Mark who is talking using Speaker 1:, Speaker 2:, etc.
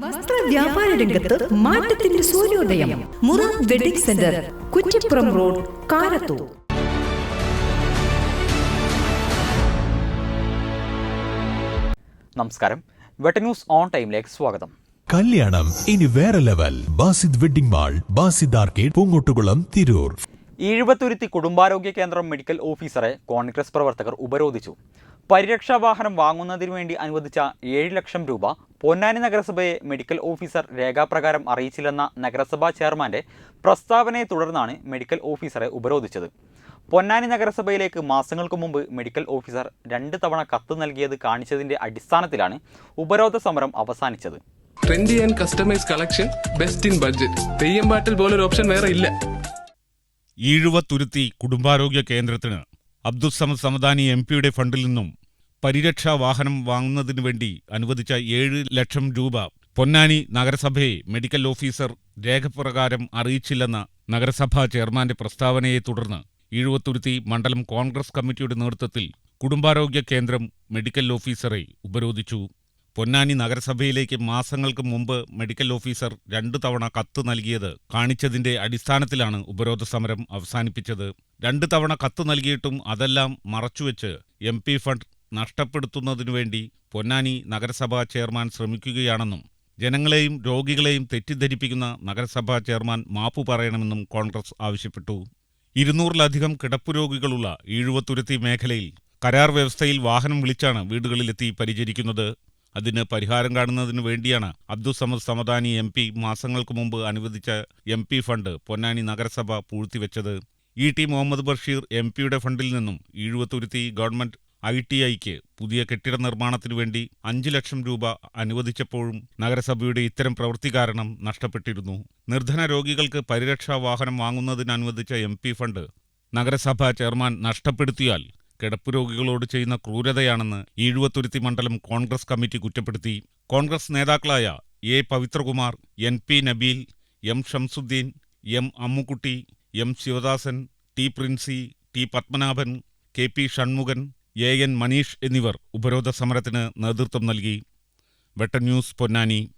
Speaker 1: വസ്ത്ര വ്യാപാര രംഗത്ത് മാറ്റത്തിന്റെ സൂര്യോദയം. Mura wedding center Kuttippuram road Karathur.
Speaker 2: നമസ്കാരം. വെട്ട ന്യൂസ് ഓൺ ടൈമിലേക്ക് സ്വാഗതം.
Speaker 3: കല്യാണം ഇനി വേറെ level. Basid wedding mall Basid arcade Poongottukulam Tirur.
Speaker 2: Eezhuvathuruthi കുടുംബാരോഗ്യ കേന്ദ്രം മെഡിക്കൽ ഓഫീസറെ കോൺഗ്രസ് പ്രവർത്തകർ ഉപരോധിച്ചു. പരിരക്ഷാ വാഹനം വാങ്ങുന്നതിനു വേണ്ടി അനുവദിച്ച ഏഴ് ലക്ഷം രൂപ പൊന്നാനി നഗരസഭയെ മെഡിക്കൽ ഓഫീസർ രേഖാപ്രകാരം അറിയിച്ചില്ലെന്ന നഗരസഭാ ചെയർമാന്റെ പ്രസ്താവനയെ തുടർന്നാണ് മെഡിക്കൽ ഓഫീസറെ ഉപരോധിച്ചത്. പൊന്നാനി നഗരസഭയിലേക്ക് മാസങ്ങൾക്ക് മുമ്പ് മെഡിക്കൽ ഓഫീസർ രണ്ട് തവണ കത്ത് നൽകിയത് കാണിച്ചതിന്റെ അടിസ്ഥാനത്തിലാണ് ഉപരോധ സമരം അവസാനിച്ചത്.
Speaker 4: Trendy and customise collection best in budget Theyyam പാട്ടിൽ പോലൊരു ഓപ്ഷൻ വേറെ ഇല്ല.
Speaker 5: ഈഴുവത്തുരുത്തി കുടുംബാരോഗ്യ കേന്ദ്രത്തിന് അബ്ദുസമദ് സമദാനി എം പിയുടെ ഫണ്ടിൽ നിന്നും പരിരക്ഷാ വാഹനം വാങ്ങുന്നതിനു വേണ്ടി അനുവദിച്ച ഏഴ് ലക്ഷം രൂപ പൊന്നാനി നഗരസഭയെ മെഡിക്കൽ ഓഫീസർ രേഖപ്രകാരം അറിയിച്ചില്ലെന്ന നഗരസഭാ ചെയർമാന്റെ പ്രസ്താവനയെ തുടർന്ന് ഈഴുവത്തുരുത്തി മണ്ഡലം കോൺഗ്രസ് കമ്മിറ്റിയുടെ നേതൃത്വത്തിൽ കുടുംബാരോഗ്യ കേന്ദ്രം മെഡിക്കൽ ഓഫീസറെ ഉപരോധിച്ചു. പൊന്നാനി നഗരസഭയിലേക്ക് മാസങ്ങൾക്ക് മുമ്പ് മെഡിക്കൽ ഓഫീസർ രണ്ടു തവണ കത്ത് നൽകിയത് കാണിച്ചതിന്റെ അടിസ്ഥാനത്തിലാണ് ഉപരോധ സമരം അവസാനിപ്പിച്ചത്. രണ്ടു തവണ കത്ത് നൽകിയിട്ടും അതെല്ലാം മറച്ചുവെച്ച് എം ഫണ്ട് നഷ്ടപ്പെടുത്തുന്നതിനു വേണ്ടി പൊന്നാനി നഗരസഭാ ചെയർമാൻ ശ്രമിക്കുകയാണെന്നും ജനങ്ങളെയും രോഗികളെയും തെറ്റിദ്ധരിപ്പിക്കുന്ന നഗരസഭാ ചെയർമാൻ മാപ്പു പറയണമെന്നും കോൺഗ്രസ് ആവശ്യപ്പെട്ടു. ഇരുന്നൂറിലധികം കിടപ്പു രോഗികളുള്ള ഈഴുവത്തുരുത്തി മേഖലയിൽ കരാർ വ്യവസ്ഥയിൽ വാഹനം വിളിച്ചാണ് വീടുകളിലെത്തി പരിചരിക്കുന്നത്. അതിന് പരിഹാരം കാണുന്നതിനു വേണ്ടിയാണ് അബ്ദുസമദ് സമദാനി എം പി മാസങ്ങൾക്ക് മുമ്പ് അനുവദിച്ച എം പി ഫണ്ട് പൊന്നാനി നഗരസഭ പൂഴ്ത്തിവെച്ചത്. E T Muhammad Basheer M പിയുടെ ഫണ്ടിൽ നിന്നും ഈഴുവത്തുരുത്തി ഗവൺമെന്റ് ഐ ടി ഐക്ക് പുതിയ കെട്ടിട നിർമ്മാണത്തിനു വേണ്ടി അഞ്ചു ലക്ഷം രൂപ അനുവദിച്ചപ്പോഴും നഗരസഭയുടെ ഇത്തരം പ്രവൃത്തി കാരണം നഷ്ടപ്പെട്ടിരുന്നു. നിർധന രോഗികൾക്ക് പരിരക്ഷാ വാഹനം വാങ്ങുന്നതിന് അനുവദിച്ച എം ഫണ്ട് നഗരസഭ ചെയർമാൻ നഷ്ടപ്പെടുത്തിയാൽ കിടപ്പ് രോഗികളോട് ചെയ്യുന്ന ക്രൂരതയാണെന്ന് ഈഴുവത്തുരുത്തി മണ്ഡലം കോൺഗ്രസ് കമ്മിറ്റി കുറ്റപ്പെടുത്തി. കോൺഗ്രസ് നേതാക്കളായ A Pavithrakumar N P Nabeel M Shamsuddin M Ammukutty M Sivadasan T Princy T Padmanabhan K P Shanmughan A N Maneesh എന്നിവർ ഉപരോധ സമരത്തിന് നേതൃത്വം നൽകി. വെട്ടൻ ന്യൂസ് പൊന്നാനി.